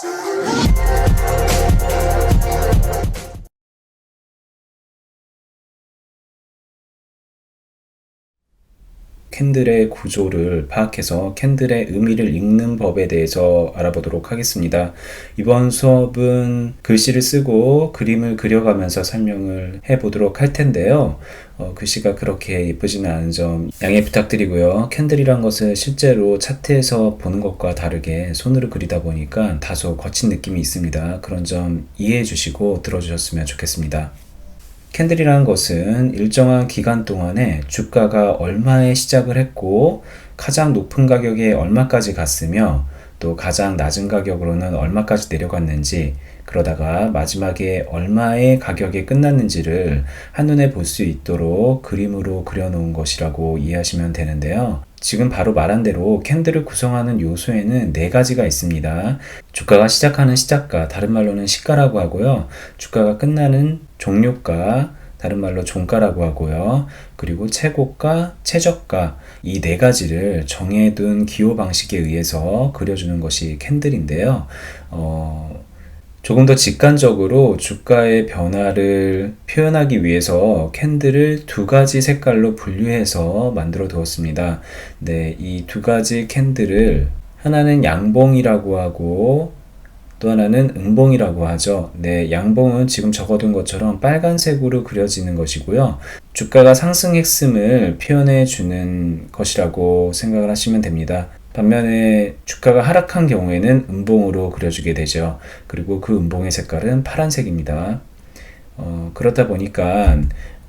to the 캔들의 구조를 파악해서 캔들의 의미를 읽는 법에 대해서 알아보도록 하겠습니다. 이번 수업은 글씨를 쓰고 그림을 그려가면서 설명을 해보도록 할 텐데요. 어, 글씨가 그렇게 예쁘지는 않은 점 양해 부탁드리고요. 캔들이란 것을 실제로 차트에서 보는 것과 다르게 손으로 그리다 보니까 다소 거친 느낌이 있습니다. 그런 점 이해해 주시고 들어주셨으면 좋겠습니다. 캔들이라는 것은 일정한 기간 동안에 주가가 얼마에 시작을 했고 가장 높은 가격에 얼마까지 갔으며 또 가장 낮은 가격으로는 얼마까지 내려갔는지 그러다가 마지막에 얼마의 가격에 끝났는지를 한눈에 볼 수 있도록 그림으로 그려놓은 것이라고 이해하시면 되는데요. 지금 바로 말한 대로 캔들을 구성하는 요소에는 네 가지가 있습니다. 주가가 시작하는 시작가, 다른 말로는 시가라고 하고요. 주가가 끝나는 종료가, 다른 말로 종가라고 하고요. 그리고 최고가, 최저가 이 네 가지를 정해둔 기호 방식에 의해서 그려주는 것이 캔들인데요. 어, 조금 더 직관적으로 주가의 변화를 표현하기 위해서 캔들을 두 가지 색깔로 분류해서 만들어 두었습니다. 네, 이 두 가지 캔들을 하나는 양봉이라고 하고 또 하나는 음봉이라고 하죠. 네, 양봉은 지금 적어둔 것처럼 빨간색으로 그려지는 것이고요. 주가가 상승했음을 표현해 주는 것이라고 생각을 하시면 됩니다. 반면에 주가가 하락한 경우에는 음봉으로 그려주게 되죠. 그리고 그 음봉의 색깔은 파란색입니다. 어, 그렇다 보니까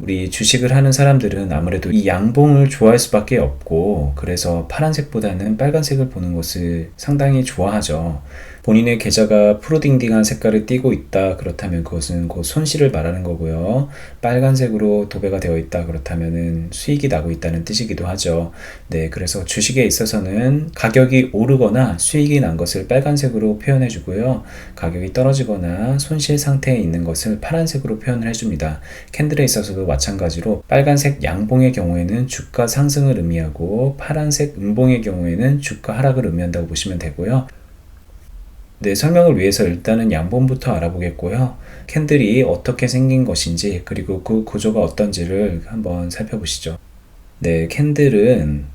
우리 주식을 하는 사람들은 아무래도 이 양봉을 좋아할 수밖에 없고 그래서 파란색보다는 빨간색을 보는 것을 상당히 좋아하죠. 본인의 계좌가 푸르딩딩한 색깔을 띠고 있다 그렇다면 그것은 곧 손실을 말하는 거고요. 빨간색으로 도배가 되어 있다 그렇다면 수익이 나고 있다는 뜻이기도 하죠. 네, 그래서 주식에 있어서는 가격이 오르거나 수익이 난 것을 빨간색으로 표현해 주고요. 가격이 떨어지거나 손실 상태에 있는 것을 파란색으로 표현을 해 줍니다. 캔들에 있어서도 마찬가지로 빨간색 양봉의 경우에는 주가 상승을 의미하고 파란색 음봉의 경우에는 주가 하락을 의미한다고 보시면 되고요. 네, 설명을 위해서 일단은 양봉부터 알아보겠고요. 캔들이 어떻게 생긴 것인지 그리고 그 구조가 어떤지를 한번 살펴보시죠. 네, 캔들은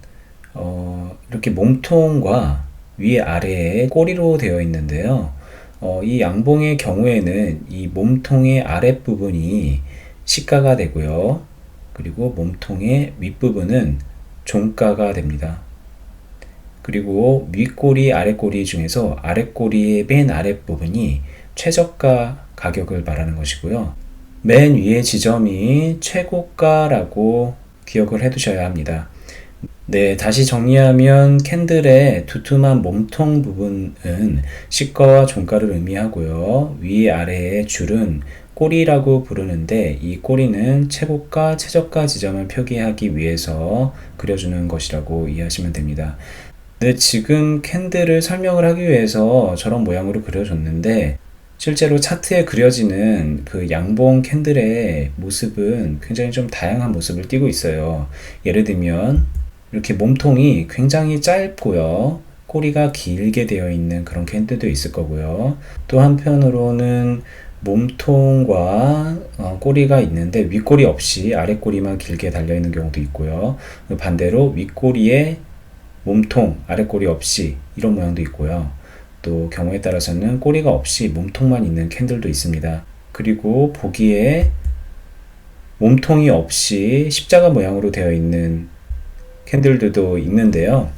어, 이렇게 몸통과 위 아래에 꼬리로 되어 있는데요. 어, 이 양봉의 경우에는 이 몸통의 아랫부분이 시가가 되고요. 그리고 몸통의 윗부분은 종가가 됩니다. 그리고 윗꼬리, 아랫꼬리 중에서 아랫꼬리의 맨 아랫부분이 최저가 가격을 말하는 것이고요. 맨 위의 지점이 최고가라고 기억을 해 두셔야 합니다. 네, 다시 정리하면 캔들의 두툼한 몸통 부분은 시가와 종가를 의미하고요. 위 아래의 줄은 꼬리라고 부르는데 이 꼬리는 최고가, 최저가 지점을 표기하기 위해서 그려주는 것이라고 이해하시면 됩니다. 네, 지금 캔들을 설명을 하기 위해서 저런 모양으로 그려줬는데 실제로 차트에 그려지는 그 양봉 캔들의 모습은 굉장히 좀 다양한 모습을 띠고 있어요. 예를 들면 이렇게 몸통이 굉장히 짧고요. 꼬리가 길게 되어 있는 그런 캔들도 있을 거고요. 또 한편으로는 몸통과 어, 꼬리가 있는데 윗꼬리 없이 아랫꼬리만 길게 달려 있는 경우도 있고요. 반대로 윗꼬리에 몸통, 아랫꼬리 없이 이런 모양도 있고요. 또 경우에 따라서는 꼬리가 없이 몸통만 있는 캔들도 있습니다. 그리고 보기에 몸통이 없이 십자가 모양으로 되어 있는 캔들들도 있는데요.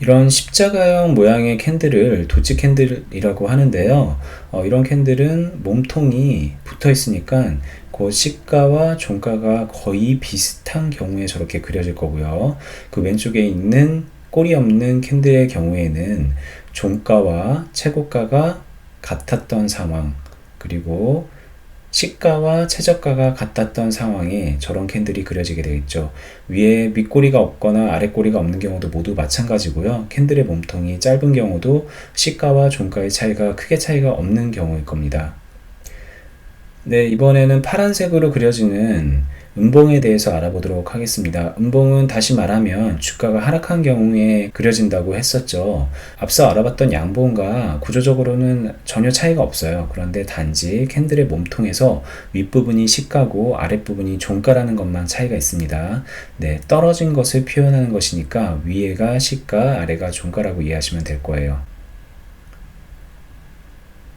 이런 십자가형 모양의 캔들을 도치 캔들이라고 하는데요. 어, 이런 캔들은 몸통이 붙어 있으니까 그 시가와 종가가 거의 비슷한 경우에 저렇게 그려질 거고요. 그 왼쪽에 있는 꼬리 없는 캔들의 경우에는 종가와 최고가가 같았던 상황, 그리고 시가와 최저가가 같았던 상황에 저런 캔들이 그려지게 되겠죠. 위에 윗꼬리가 없거나 아랫꼬리가 없는 경우도 모두 마찬가지고요. 캔들의 몸통이 짧은 경우도 시가와 종가의 차이가 크게 차이가 없는 경우일 겁니다. 네, 이번에는 파란색으로 그려지는 음봉에 대해서 알아보도록 하겠습니다. 음봉은 다시 말하면 주가가 하락한 경우에 그려진다고 했었죠. 앞서 알아봤던 양봉과 구조적으로는 전혀 차이가 없어요. 그런데 단지 캔들의 몸통에서 윗부분이 시가고 아랫부분이 종가라는 것만 차이가 있습니다. 네, 떨어진 것을 표현하는 것이니까 위에가 시가, 아래가 종가라고 이해하시면 될 거예요.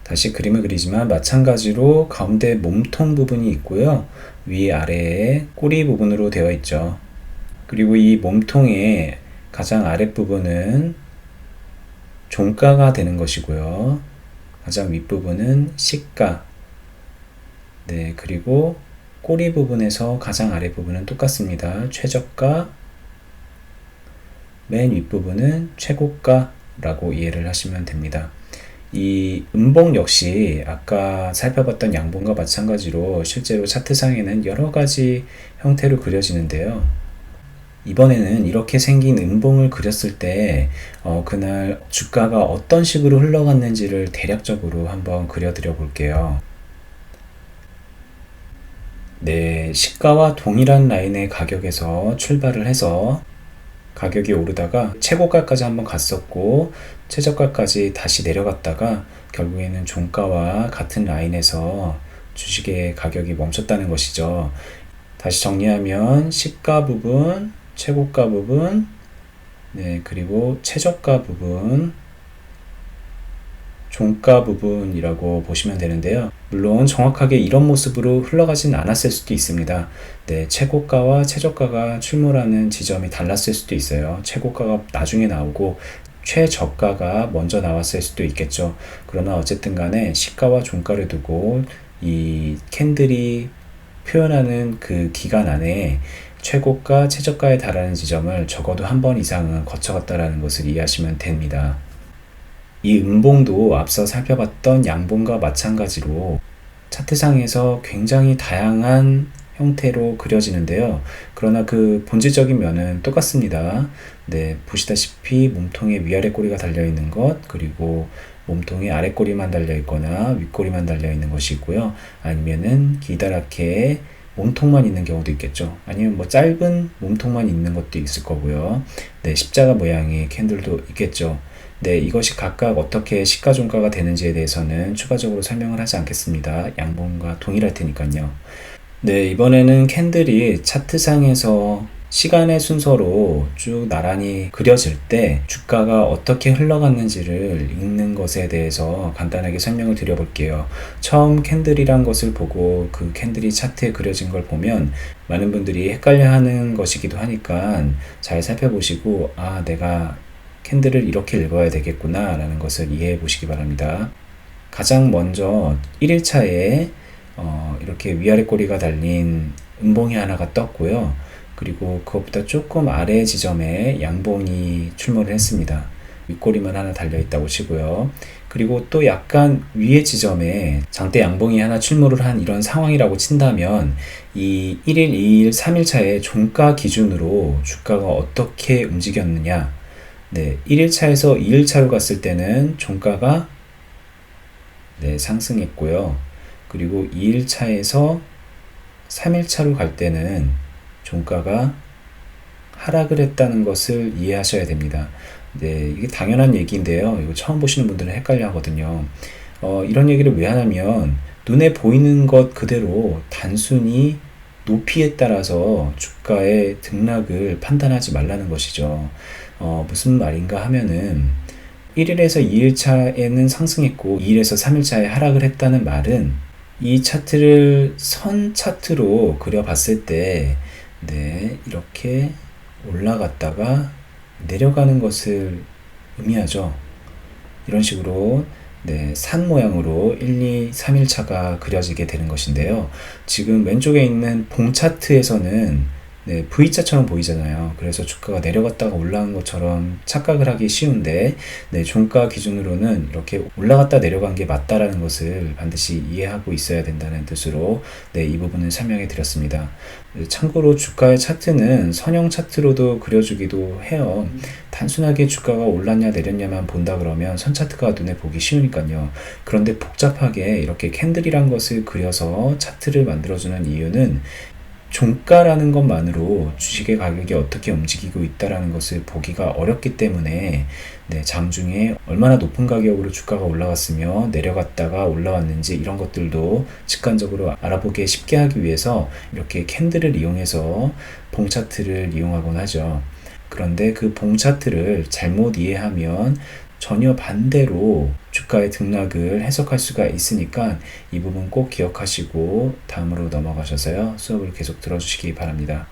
다시 그림을 그리지만 마찬가지로 가운데 몸통 부분이 있고요. 위 아래에 꼬리 부분으로 되어 있죠. 그리고 이 몸통의 가장 아랫부분은 종가가 되는 것이고요. 가장 윗부분은 시가. 네, 그리고 꼬리 부분에서 가장 아랫부분은 똑같습니다. 최저가, 맨 윗부분은 최고가라고 이해를 하시면 됩니다. 이 음봉 역시 아까 살펴봤던 양봉과 마찬가지로 실제로 차트상에는 여러 가지 형태로 그려지는데요. 이번에는 이렇게 생긴 음봉을 그렸을 때 어, 그날 주가가 어떤 식으로 흘러갔는지를 대략적으로 한번 그려드려 볼게요. 네, 시가와 동일한 라인의 가격에서 출발을 해서 가격이 오르다가 최고가까지 한번 갔었고 최저가까지 다시 내려갔다가 결국에는 종가와 같은 라인에서 주식의 가격이 멈췄다는 것이죠. 다시 정리하면 시가 부분, 최고가 부분, 네, 그리고 최저가 부분, 종가 부분이라고 보시면 되는데요. 물론 정확하게 이런 모습으로 흘러가진 않았을 수도 있습니다. 네, 최고가와 최저가가 출몰하는 지점이 달랐을 수도 있어요. 최고가가 나중에 나오고 최저가가 먼저 나왔을 수도 있겠죠. 그러나 어쨌든 간에 시가와 종가를 두고 이 캔들이 표현하는 그 기간 안에 최고가, 최저가에 달하는 지점을 적어도 한 번 이상은 거쳐갔다라는 것을 이해하시면 됩니다. 이 음봉도 앞서 살펴봤던 양봉과 마찬가지로 차트상에서 굉장히 다양한 형태로 그려지는데요. 그러나 그 본질적인 면은 똑같습니다. 네, 보시다시피 몸통에 위아래 꼬리가 달려 있는 것, 그리고 몸통에 아래 꼬리만 달려 있거나 윗꼬리만 달려 있는 것이 있고요. 아니면은 기다랗게 몸통만 있는 경우도 있겠죠. 아니면 뭐 짧은 몸통만 있는 것도 있을 거고요. 네, 십자가 모양의 캔들도 있겠죠. 네, 이것이 각각 어떻게 시가종가가 되는지에 대해서는 추가적으로 설명을 하지 않겠습니다. 양봉과 동일할 테니까요. 네, 이번에는 캔들이 차트상에서 시간의 순서로 쭉 나란히 그려질 때 주가가 어떻게 흘러갔는지를 읽는 것에 대해서 간단하게 설명을 드려볼게요. 처음 캔들이란 것을 보고 그 캔들이 차트에 그려진 걸 보면 많은 분들이 헷갈려 하는 것이기도 하니까 잘 살펴보시고 아, 내가 캔들을 이렇게 읽어야 되겠구나 라는 것을 이해해 보시기 바랍니다. 가장 먼저 1일차에 어, 이렇게 위아래 꼬리가 달린 음봉이 하나가 떴고요. 그리고 그것보다 조금 아래 지점에 양봉이 출몰을 했습니다. 윗꼬리만 하나 달려 있다고 치고요. 그리고 또 약간 위에 지점에 장대 양봉이 하나 출몰을 한 이런 상황이라고 친다면 이 1일, 2일, 3일 차에 종가 기준으로 주가가 어떻게 움직였느냐 네, 1일차에서 2일차로 갔을 때는 종가가 네, 상승했고요. 그리고 2일차에서 3일차로 갈 때는 종가가 하락을 했다는 것을 이해하셔야 됩니다. 네, 이게 당연한 얘기인데요. 이거 처음 보시는 분들은 헷갈려 하거든요. 어, 이런 얘기를 왜 하냐면, 눈에 보이는 것 그대로 단순히 높이에 따라서 주가의 등락을 판단하지 말라는 것이죠. 어, 무슨 말인가 하면은 1일에서 2일차에는 상승했고 2일에서 3일차에 하락을 했다는 말은 이 차트를 선 차트로 그려봤을 때 네, 이렇게 올라갔다가 내려가는 것을 의미하죠. 이런 식으로 네, 산 모양으로 1, 2, 3일차가 그려지게 되는 것인데요. 지금 왼쪽에 있는 봉 차트에서는 네, V자처럼 보이잖아요. 그래서 주가가 내려갔다가 올라간 것처럼 착각을 하기 쉬운데, 네, 종가 기준으로는 이렇게 올라갔다 내려간 게 맞다라는 것을 반드시 이해하고 있어야 된다는 뜻으로, 네, 이 부분을 설명해 드렸습니다. 네, 참고로 주가의 차트는 선형 차트로도 그려주기도 해요. 단순하게 주가가 올랐냐 내렸냐만 본다 그러면 선 차트가 눈에 보기 쉬우니까요. 그런데 복잡하게 이렇게 캔들이란 것을 그려서 차트를 만들어주는 이유는 종가라는 것만으로 주식의 가격이 어떻게 움직이고 있다라는 것을 보기가 어렵기 때문에 네, 장중에 얼마나 높은 가격으로 주가가 올라갔으며 내려갔다가 올라왔는지 이런 것들도 직관적으로 알아보기 쉽게 하기 위해서 이렇게 캔들을 이용해서 봉 차트를 이용하곤 하죠. 그런데 그 봉 차트를 잘못 이해하면 전혀 반대로 주가의 등락을 해석할 수가 있으니까 이 부분 꼭 기억하시고 다음으로 넘어가셔서요 수업을 계속 들어주시기 바랍니다.